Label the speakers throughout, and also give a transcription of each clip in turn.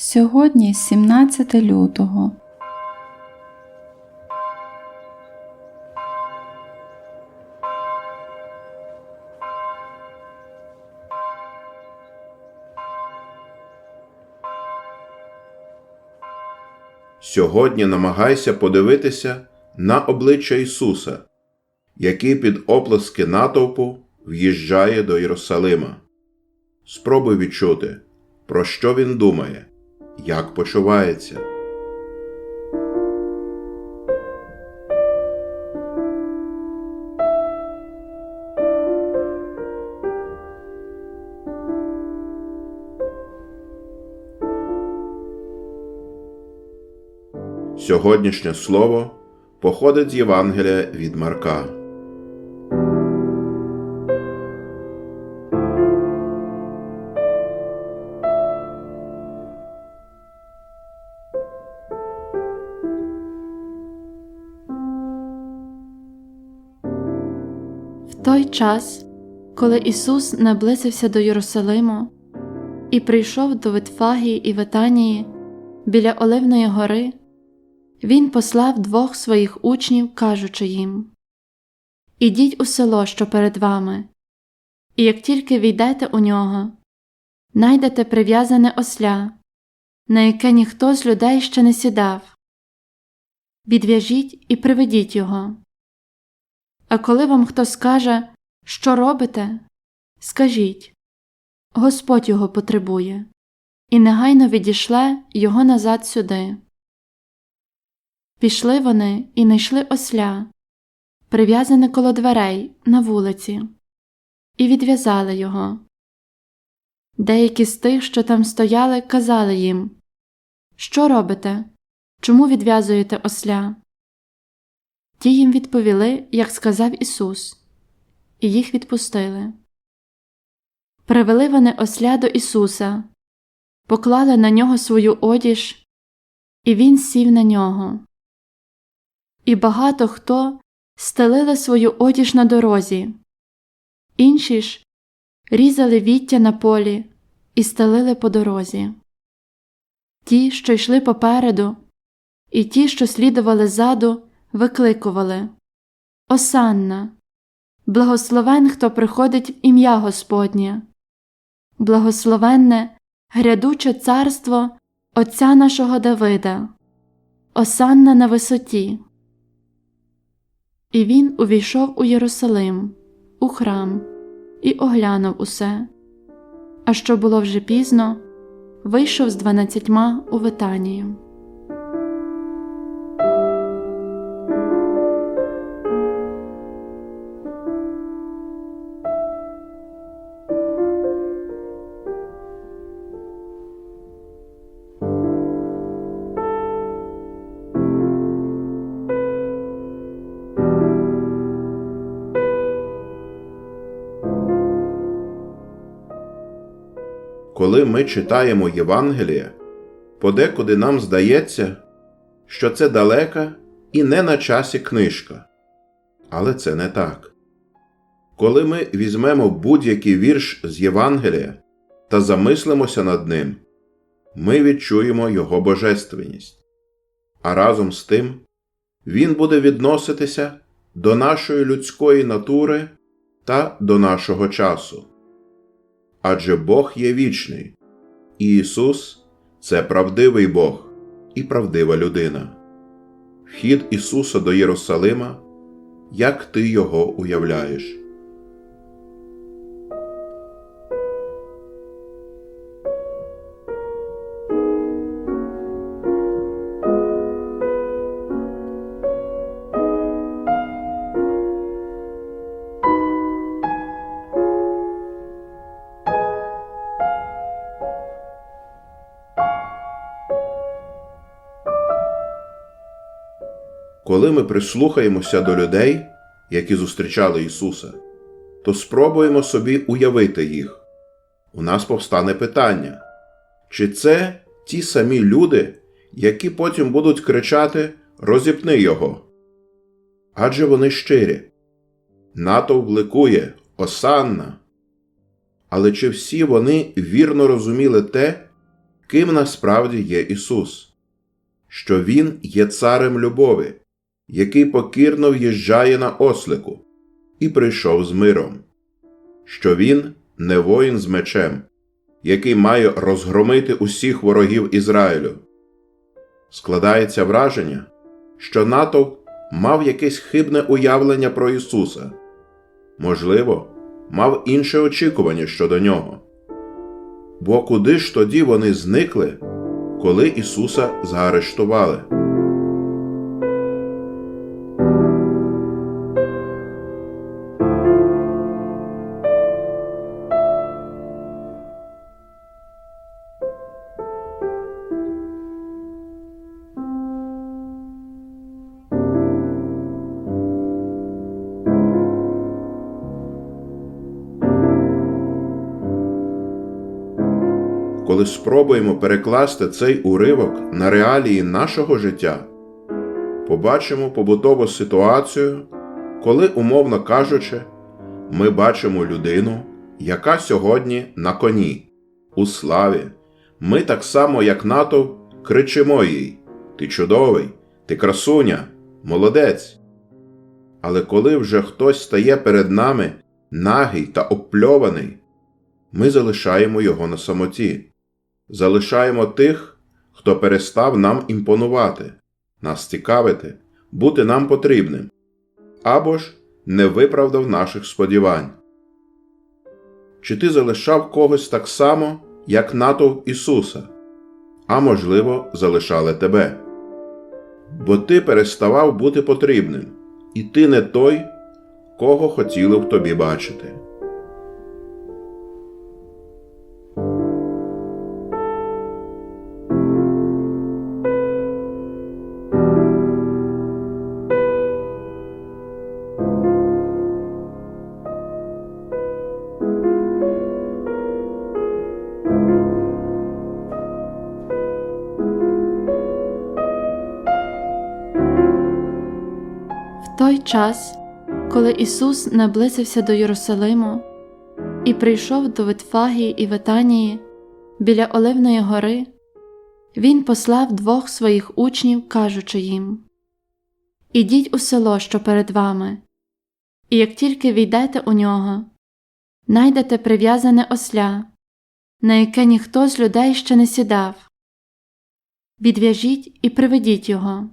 Speaker 1: Сьогодні 17 лютого.
Speaker 2: Сьогодні намагайся подивитися на обличчя Ісуса, який під оплески натовпу в'їжджає до Єрусалима. Спробуй відчути, про що він думає, як почувається. Сьогоднішнє слово походить з Євангелія від Марка.
Speaker 3: Той час, коли Ісус наблизився до Єрусалиму і прийшов до Витфагії і Витанії біля Оливної гори, Він послав двох своїх учнів, кажучи їм Ідіть у село, що перед вами, і як тільки війдете у нього, найдете прив'язане осля, на яке ніхто з людей ще не сідав. Відв'яжіть і приведіть його. А коли вам хто скаже, що робите, скажіть Господь його потребує, і негайно відійшле його назад сюди. Пішли вони і знайшли осля, прив'язане коло дверей на вулиці, і відв'язали його. Деякі з тих, що там стояли, казали їм Що робите? Чому відв'язуєте осля? Ті їм відповіли, як сказав Ісус, і їх відпустили. Привели вони осля до Ісуса, поклали на нього свою одіж, і Він сів на нього. І багато хто стелили свою одіж на дорозі, інші ж різали віття на полі і стелили по дорозі. Ті, що йшли попереду, і ті, що слідували ззаду, викликували Осанна, благословен, хто приходить в ім'я Господнє, благословенне, грядуче царство Отця нашого Давида, Осанна на висоті. І він увійшов у Єрусалим, у храм, і оглянув усе. А що було вже пізно, вийшов з дванадцятьма у Витанію.
Speaker 2: Коли ми читаємо Євангеліє, подекуди нам здається, що це далека і не на часі книжка. Але це не так. Коли ми візьмемо будь-який вірш з Євангелія та замислимося над ним, ми відчуємо його божественність. А разом з тим він буде відноситися до нашої людської натури та до нашого часу. Адже Бог є вічний, і Ісус це правдивий Бог і правдива людина. Вхід Ісуса до Єрусалима, як ти його уявляєш. Коли ми прислухаємося до людей, які зустрічали Ісуса, то спробуємо собі уявити їх. У нас повстане питання, чи це ті самі люди, які потім будуть кричати Розіпни його? Адже вони щирі. Натовп ликує Осанна. Але чи всі вони вірно розуміли те, ким насправді є Ісус, що Він є царем любові, який покірно в'їжджає на ослику і прийшов з миром, що Він не воїн з мечем, який має розгромити усіх ворогів Ізраїлю. Складається враження, що натовп мав якесь хибне уявлення про Ісуса, можливо, мав інше очікування щодо нього. Бо куди ж тоді вони зникли, коли Ісуса заарештували? Коли спробуємо перекласти цей уривок на реалії нашого життя, побачимо побутову ситуацію, коли, умовно кажучи, ми бачимо людину, яка сьогодні на коні, у славі. Ми так само, як натовп, кричимо їй: Ти чудовий, ти красуня, молодець. Але коли вже хтось стає перед нами нагий та обпльований, ми залишаємо його на самоті, залишаємо тих, хто перестав нам імпонувати, нас цікавити, бути нам потрібним, або ж не виправдав наших сподівань. Чи ти залишав когось так само, як натовп Ісуса, а можливо, залишали тебе? Бо ти переставав бути потрібним, і ти не той, кого хотіли в тобі бачити.
Speaker 3: Той час, коли Ісус наблизився до Єрусалиму і прийшов до Витфагії і Ветанії біля Оливної гори, Він послав двох своїх учнів, кажучи їм Ідіть у село, що перед вами, і як тільки війдете у нього, найдете прив'язане осля, на яке ніхто з людей ще не сідав. Відв'яжіть і приведіть його.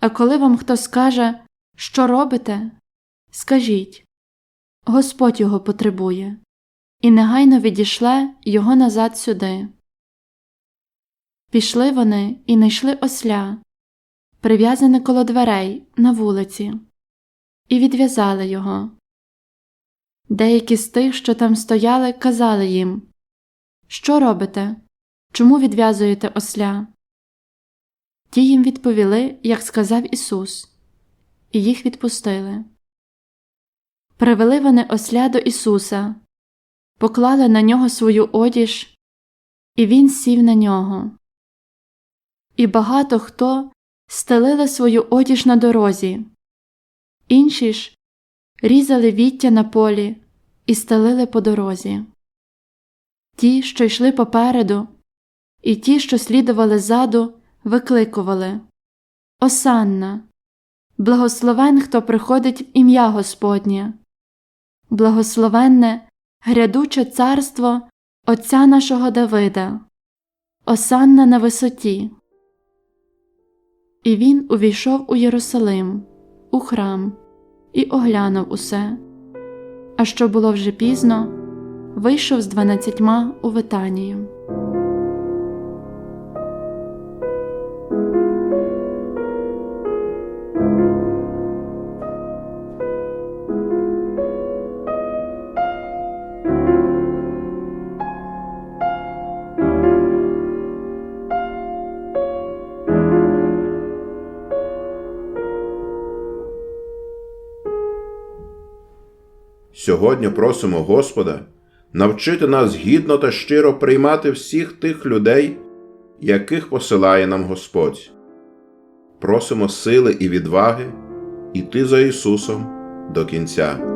Speaker 3: А коли вам хто скаже, що робите, скажіть Господь його потребує, і негайно відійшле його назад сюди. Пішли вони і знайшли осля, прив'язане коло дверей на вулиці, і відв'язали його. Деякі з тих, що там стояли, казали їм Що робите? Чому відв'язуєте осля? Ті їм відповіли, як сказав Ісус, і їх відпустили. Привели вони осля до Ісуса, поклали на нього свою одіж, і Він сів на нього. І багато хто стелили свою одіж на дорозі, інші ж різали віття на полі і стелили по дорозі. Ті, що йшли попереду, і ті, що слідували ззаду, викликували Осанна, благословен, хто приходить в ім'я Господнє, благословенне, грядуче царство Отця нашого Давида, Осанна на висоті. І він увійшов у Єрусалим, у храм, і оглянув усе. А що було вже пізно, вийшов з дванадцятьма у Витанію.
Speaker 2: Сьогодні просимо Господа навчити нас гідно та щиро приймати всіх тих людей, яких посилає нам Господь. Просимо сили і відваги іти за Ісусом до кінця.